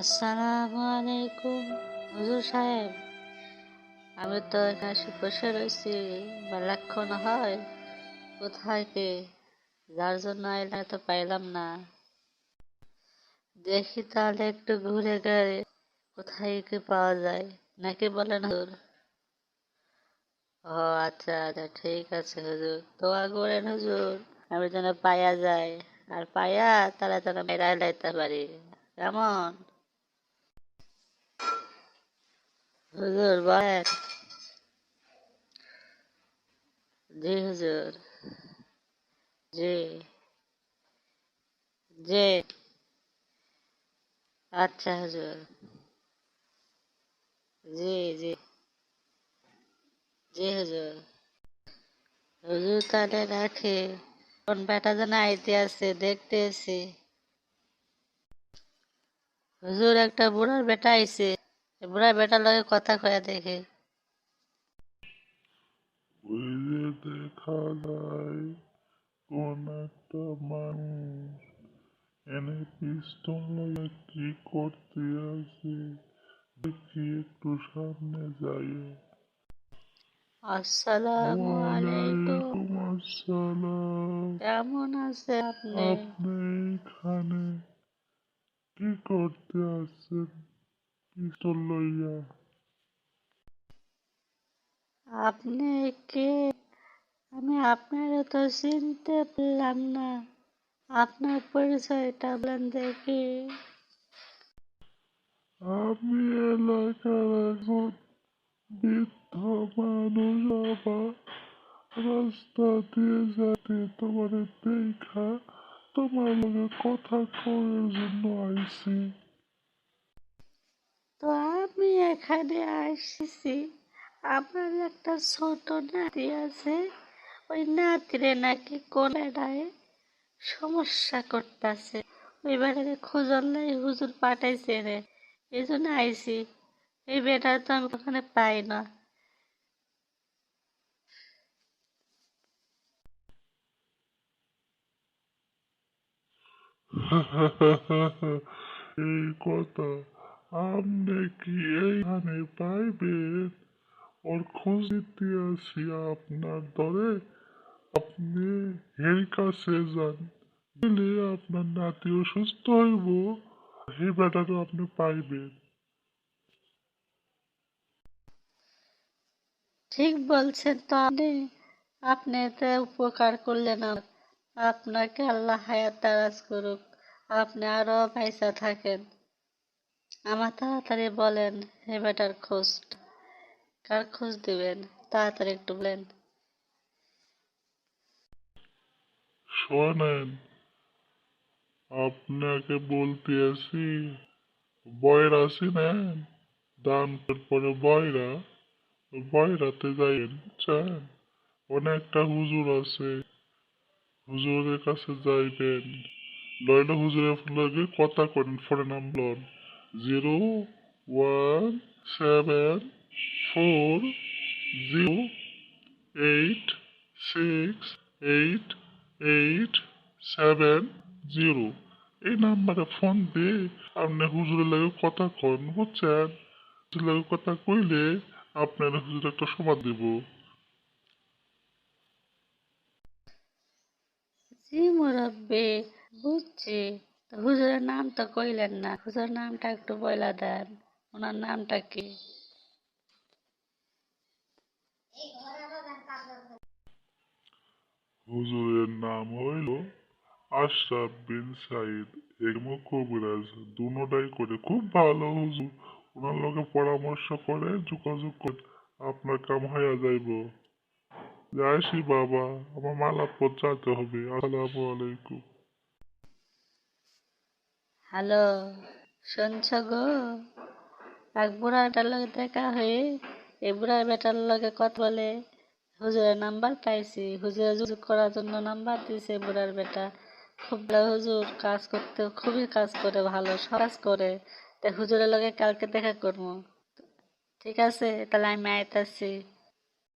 আসসালামু আলাইকুম, হুজুর সাহেব। আমি তো এখানে রয়েছি হয়, কোথায় কে? যার জন্য তো পাইলাম না। দেখি তাহলে একটু ঘুরে গেলে কোথায় কি পাওয়া যায়, নাকি বলেন হুজুর? ও আচ্ছা আচ্ছা ঠিক আছে হুজুর। দোয়া করেন হুজুর, আমি যেন পাইয়া যাই। আর পাইয়া তারা যেন মেরা লাইতে পারি। কেমন? হুজুর বলেন জি হুজুর জি জি আচ্ছা হুজুর জি জি জি হুজুর হুজুর তাহলে রাখে কোন বেটা যেন আইতে আছে দেখতে এসে হুজুর একটা বুড়ার বেটা আইছে বুড়ার বেটার লগে কথা কয়া দেখে। দেখা যায় কোন একটা মানুষ এনে পিস্তল লইয়া কি করতে আছে দেখি একটু সামনে যাই আসসালামু আলাইকুম। আসসালাম। কেমন আছে আপনি? আপনি এখানে কি করতে আসছেন? লইয়া আপনি কে? আমি আপনার তো চিনতে পারলাম না। আপনার পরিচয়টা বলেন দেখি। আমি এলাকার একজন বৃদ্ধ মানুষ বাবা রাস্তা দিয়ে যাতে তোমার দেখা, তোমার লগে কথা করার জন্য আইছি তো আমি এখানে আসছি। আমার একটা ছোট নাতি আছে। ওই নাতিরে নাকি কোলেডায় সমস্যা করতেছে। ওই বেটাকে লাই হুজুর পাঠাইছে রে। এই জন্য আইছি। এই বেটা তো আমি ওখানে পাই না। এই কথা। আপনি কি এইখানে পাইবেন? ওর খোঁজ দিতে আসি আপনার দরে আপনি এর কাছে যান। আপনার নাতিও সুস্থ হইব। এই বেটারও আপনি পাইবেন। ঠিক বলছেন তো আপনি। আপনি তো উপকার করলেন। আপনাকে আল্লাহ হায়াত দারাজ করুক। আপনি আরও পয়সা থাকেন। আমার তাড়াতাড়ি বলেন, হে বেটার খোঁজ কার খোঁজ দিবেন? তাড়াতাড়ি একটু বলেন। শোনেন, আপনাকে বলতে আসি, বয়রা আছি নেন দান পরে বয়রা, বয়রাতে যাইন চান। অনেকটা হুজুর আছে, হুজুরের কাছে যাইবেন। লইলে হুজুরের লগে কথা করেন ফোনে number zero, one, seven, four, zero, eight, six, eight eight, seven, zero. এই নাম্বারে ফোন দিয়ে আপনি হুজুরের লাগে কথা কন, বুঝছেন? হুজুরের লাগে কথা কইলে আপনার হুজুর একটা সমাদ দিব। জি হুজুরের নাম তো কইলেন না। হুজুরের নামটা একটু বইলা দেন। ওনার নামটা কি? হুজুরের নাম হইল আশরাফ বিন সাইদ এগমো কবিরাজ দুটাই করে খুব ভালো হুজুর। ওনার লগে পরামর্শ করে, যোগাযোগ করে আপনার কাম হইয়া যাইব। যাইছি বাবা, আমার মালা পৌঁছাতে হবে। আসসালামু আলাইকুম। হ্যালো, শুনছ গো? এক বুড়াটার লগে দেখা হয়ে এই বুড়ার বেটার লগে কথা বলে, হুজুরের নাম্বার পাইছি। হুজুরের যুগ করার জন্য নাম্বার দিয়েছে বুড়ার বেটা খুব হুজুর, কাজ করতে খুবই কাজ করে, ভালো, সব কাজ করে। তা হুজুরের লগে কালকে দেখা করব। ঠিক আছে, তাহলে আমি আইতাছি।